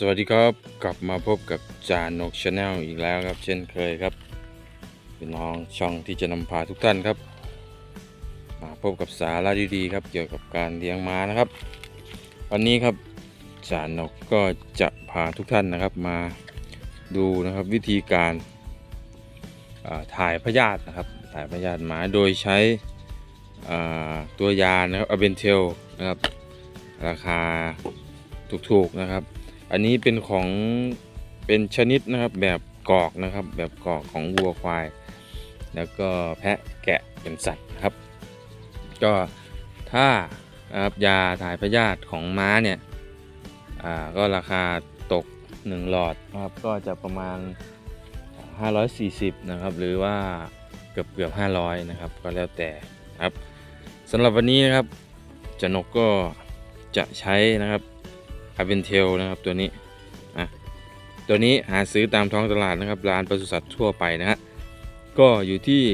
สวัสดีครับกลับมาพบกับจานนกชาแนลอีกแล้วครับเช่นเคยครับพี่น้องช่องที่จะนำพาทุกท่านครับ มาพบกับสาระดีๆครับ เกี่ยวกับการเลี้ยงม้านะครับ วันนี้ครับจานนกก็จะพาทุกท่านนะครับมาดูนะครับวิธีการาถ่ายพยาธินะครับ ถ่ายพยาธิหมาโดยใช้ตัวยานะครับอเบนเทลนะครับราคาถูกๆนะครับ อันนี้เป็นของเป็นชนิดนะครับแบบกอกนะครับ แบบกอกของวัวควาย แล้วก็แพะแกะเป็นสัตว์ครับ ก็ถ้านะครับยาถ่ายพยาธิของม้าเนี่ยอ่าก็ราคาตก 1 หลอดนะครับก็จะประมาณ 540 นะครับ หรือว่าเกือบเกือบ500 นะครับ ก็แล้วแต่ครับสำหรับวันนี้นะครับจนกก็จะใช้นะครับ อาเวนเทลนะครับตัวนี้อะตัวนี้หาซื้อตามท้องตลาดนะครับร้านปศุสัตว์ทั่วไปนะฮะก็อยู่ที่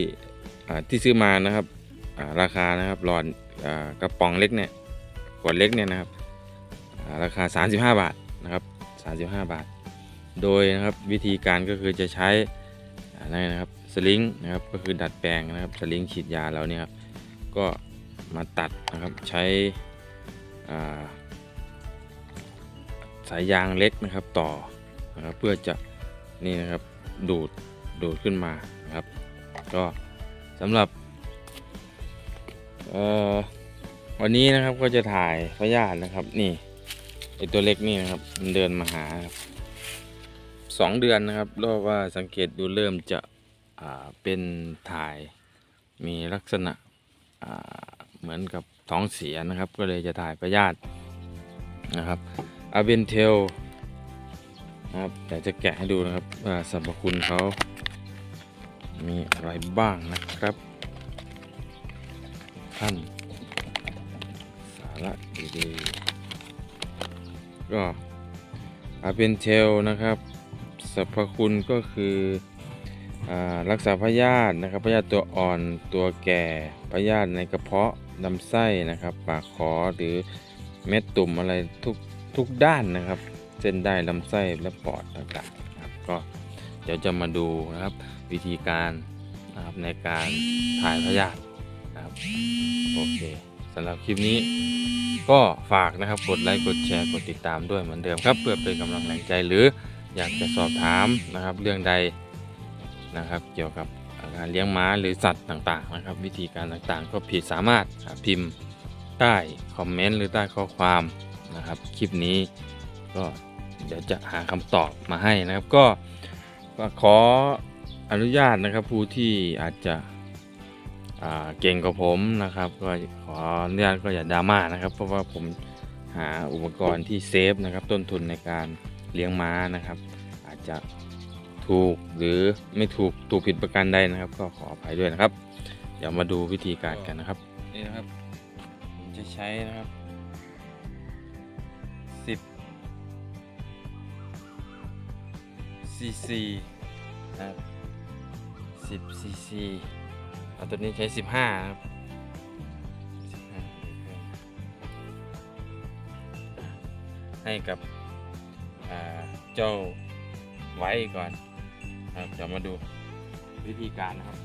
ที่ซื้อมานะครับราคานะครับหลอดกระป๋องเล็กเนี่ยขวดเล็กเนี่ยนะครับราคา 35 บาทนะครับ35 บาท โดยนะครับวิธีการก็คือจะใช้อ่านั่นะครับสลิงนะครับก็คือดัดแปลงนะครับสลิงฉีดยาเราเนี่ยครับก็มาตัดนะครับใช้ สายยางเล็กนะครับต่อนะครับเพื่อจะนี่นะครับดูดดูดขึ้นมานะครับ ก็สำหรับวันนี้นะครับก็จะถ่ายพยาธินะครับ นี่ไอตัวเล็กนี่นะครับมันเดินมาหาครับสองเดือนนะครับราะว่าสังเกตดูเริ่มจะเป็นถ่ายมีลักษณะเหมือนกับท้องเสียนะครับ ก็เลยจะถ่ายพยาธินะครับ อาเบนเทลนะครับแต่จะแกะให้ดูนะครับสรรพคุณเขามีอะไรบ้างนะครับท่านสาระดีๆก็อาเบนเทลนะครับสรรพคุณก็คืออรักษาพยาธินะครับพยาธิตัวอ่อนตัวแก่พยาธิในกระเพาะลำไส้นะครับ ปากขอหรือเม็ดตุ่มอะไรทุก ทุกด้านนะครับ เส้นได้ลำไส้และปอดต่างๆนะครับก็เดี๋ยวจะมาดูนะครับวิธีการนะครับในการถ่ายพยาธินะครับโอเคสำหรับคลิปนี้ก็ฝากนะครับกดไลค์กดแชร์กดติดตามด้วยเหมือนเดิมครับ เพื่อเป็นกำลังแรงใจหรืออยากจะสอบถามนะครับเรื่องใดนะครับ เกี่ยวกับการเลี้ยงม้าหรือสัตว์ต่างๆนะครับ วิธีการต่างๆ ก็ผิดสามารถพิมพ์ใต้คอมเมนต์หรือใต้ข้อความ นะครับ คลิปนี้ก็เดี๋ยวจะหาคำตอบมาให้นะครับ ก็ขออนุญาตนะครับผู้ที่อาจจะเก่งกว่าผมนะครับ ก็ขออนุญาตก็อย่าดราม่านะครับ เพราะว่าผมหาอุปกรณ์ที่เซฟนะครับ ต้นทุนในการเลี้ยงม้านะครับ อาจจะถูกหรือไม่ถูกถูกผิดประการใดนะครับ ก็ขออภัยด้วยนะครับ เดี๋ยวมาดูวิธีการกันนะครับนี่นะครับผมจะใช้นะครับ ซีซีนะครับสิบซีซีเอาตัวนี้ใช้สิบห้าครับ ให้กับเจ้าไว้ก่อนครับเดี๋ยวมาดูวิธีการนะครับ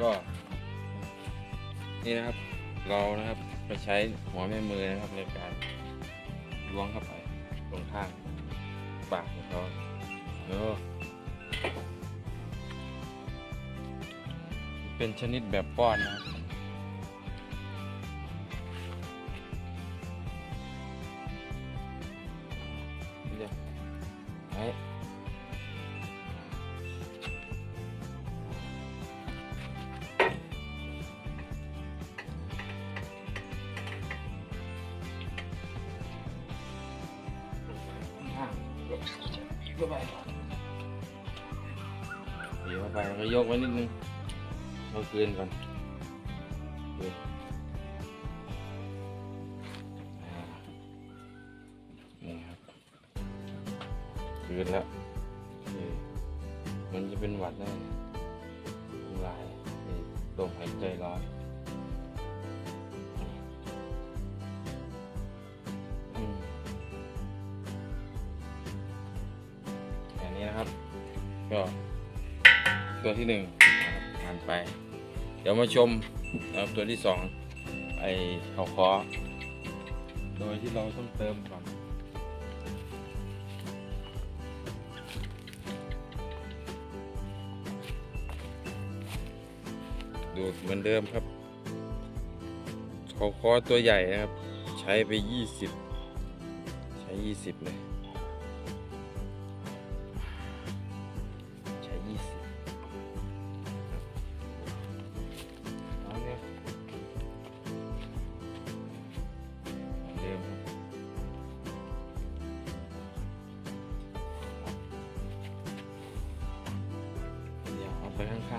ก็ นี่นะครับ เรานะครับจะใช้หัวแม่มือนะครับในการล้วงเข้าไปตรงข้างปากของเขาแล้วเป็นชนิดแบบป้อนนะครับเดี๋ยวไอ้ เข้าไปอีกเข้าไปแล้วก็ยกไว้นิดนึงเอาคืนก่อนนี่ครับคืนแล้วมันจะเป็นหวัดได้ลายลมหายใจร้อน ก็ตัวที่หนึ่งนะครับผ่านไป เดี๋ยวมาชมนะครับตัวที่สองไอ้เขาคอโดยที่เราต้องเติมก่อนดูดเหมือนเดิมครับเขาคอตัวใหญ่นะครับ ใช้ไปยี่สิบใช้ยี่สิบเลย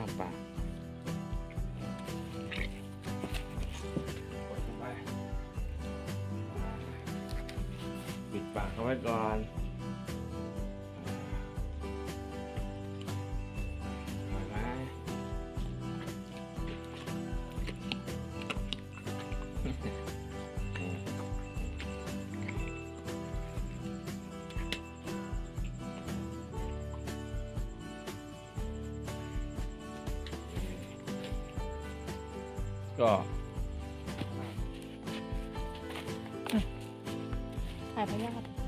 าปากปิดปากเขาไว้ก่อน ก็ถ่ายพยาธินะ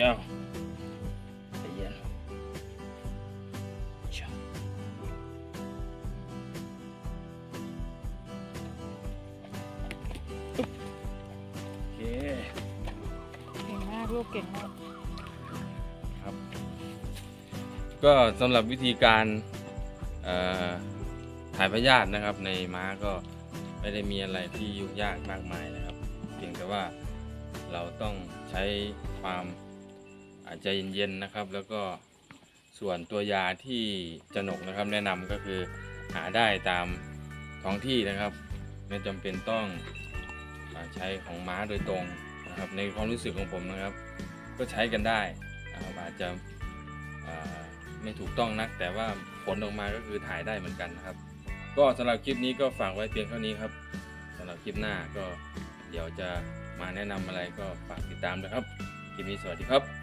ยาวใจเย็นชะโอเคเก่งมากลูกเก่งมากครับ ก็สำหรับวิธีการเอ่อถ่ายพยาธินะครับ ในม้าก็ไม่ได้มีอะไรที่ยุ่งยากมากมายนะครับ เพียงแต่ว่าเราต้องใช้ความ อาจใจเย็นๆนะครับ แล้วก็ส่วนตัวยาที่จะหนกนะครับ แนะนำก็คือหาได้ตามท้องที่นะครับ ไม่จำเป็นต้องอใช้ของม้าโดยตรงนะครับ ในความรู้สึกของผมนะครับ ก็ใช้กันได้นะครับอาจจะไม่ถูกต้องนัก แต่ว่าผลออกมาก็คือถ่ายได้เหมือนกันนะครับ ก็สำหรับคลิปนี้ก็ฝากไว้เพียงเท่านี้ครับสำหรับคลิปหน้าก็เดี๋ยวจะมาแนะนำอะไรก็ฝากติดตามนะครับคลิปนี้สวัสดีครับ